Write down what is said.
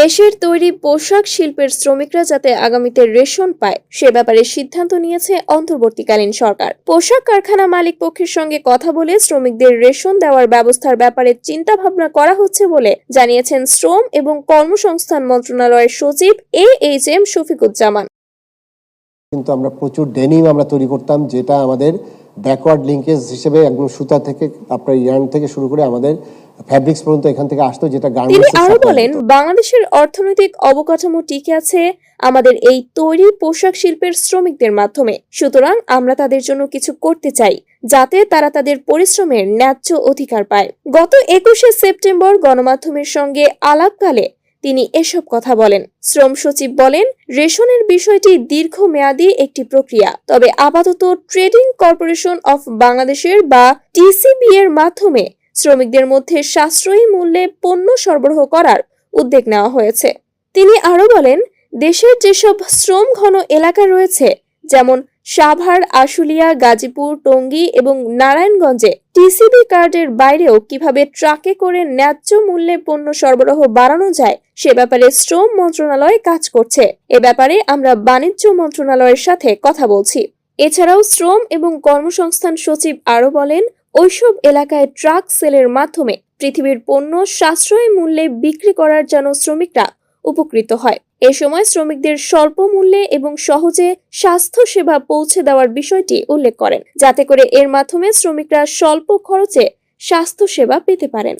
দেশের তৈরি পোশাক শিল্পের শ্রমিকরা যাতে আগামীতে রেশন পায়, সে ব্যাপারে সিদ্ধান্ত নিয়েছে অন্তর্বর্তীকালীন সরকার। পোশাক কারখানা মালিক পক্ষের সঙ্গে কথা বলে শ্রমিকদের রেশন দেওয়ার ব্যবস্থার ব্যাপারে চিন্তা ভাবনা করা হচ্ছে বলে জানিয়েছেন শ্রম এবং কর্মসংস্থান মন্ত্রণালয়ের সচিব এ এইচ এম শফিকুজ্জামান। কিন্তু আমরা প্রচুর ডেনিম আমরা তৈরি করতাম, যেটা আমাদের ব্যাকওয়ার্ড লিঙ্কেজ হিসেবে একদম সুতা থেকে আপনার ইয়ার্ন থেকে শুরু করে আমাদের ফ্যাব্রিক্স পর্যন্ত এখান থেকে আসতো যেটা তিনি আরও বলেন বাংলাদেশের অর্থনৈতিক অবকাঠামো টিকে আছে আমাদের এই তৈরি পোশাক শিল্পের শ্রমিকদের মাধ্যমে। সুতরাং আমরা তাদের জন্য কিছু করতে চাই যাতে তারা তাদের পরিশ্রমের ন্যায্য অধিকার পায়। গত একুশে সেপ্টেম্বর গণমাধ্যমের সঙ্গে আলাপকালে তিনি এসব কথা বলেন। শ্রম সচিব বলেন, রেশনের বিষয়টি দীর্ঘমেয়াদী একটি প্রক্রিয়া, তবে আপাতত ট্রেডিং কর্পোরেশন অফ বাংলাদেশের বা টিসিবি এর মাধ্যমে শ্রমিকদের মধ্যে সাশ্রয়ী মূল্যে পণ্য সরবরাহ করার উদ্যোগ নেওয়া হয়েছে। তিনি আরও বলেন, দেশের যেসব শ্রম ঘন এলাকা রয়েছে, যেমন সাভার, আশুলিয়া, গাজীপুর, টঙ্গী এবং নারায়ণগঞ্জে টিসিবি কার্ডের বাইরেও কীভাবে ট্রাকে করে ন্যায্য মূল্যে পণ্য সরবরাহ বাড়ানো যায়, সে ব্যাপারে শ্রম মন্ত্রণালয় কাজ করছে। এ ব্যাপারে আমরা বাণিজ্য মন্ত্রণালয়ের সাথে কথা বলছি। এছাড়াও শ্রম এবং কর্মসংস্থান সচিব আরও বলেন, ওইসব এলাকায় ট্রাক সেলের মাধ্যমে পৃথিবীর পণ্য সাশ্রয়ী মূল্যে বিক্রি করার যেন শ্রমিকরা উপকৃত হয়। এ সময় শ্রমিকদের স্বল্প মূল্যে এবং সহজে স্বাস্থ্য সেবা পৌঁছে দেওয়ার বিষয়টি উল্লেখ করেন, যাতে করে এর মাধ্যমে শ্রমিকরা স্বল্প খরচে স্বাস্থ্য সেবা পেতে পারেন।